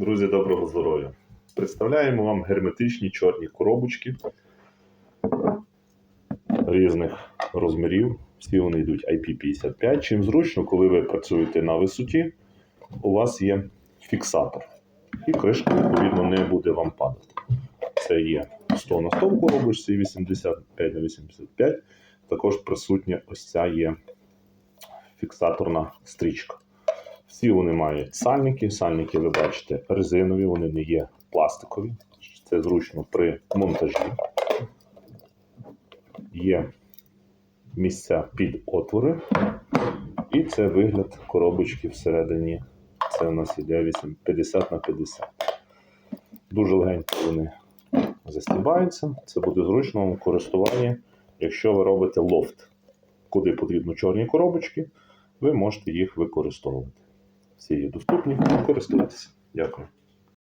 Друзі, доброго здоров'я! Представляємо вам герметичні чорні коробочки різних розмірів. Всі вони йдуть IP55. Чим зручно, коли ви працюєте на висоті, у вас є фіксатор. І кришка, відповідно, не буде вам падати. Це є 100 на 100 в коробочці, 85 на 85. Також присутня ось ця є фіксаторна стрічка. Всі вони мають сальники. Сальники, ви бачите, резинові, вони не є пластикові. Це зручно при монтажі. Є місця під отвори. І це вигляд коробочки всередині. Це у нас іде 8 50 на 50. Дуже легенько вони застібаються. Це буде зручно в користуванні, якщо ви робите лофт, куди потрібно чорні коробочки, ви можете їх використовувати. Всі є доступні, користуйтесь. Дякую.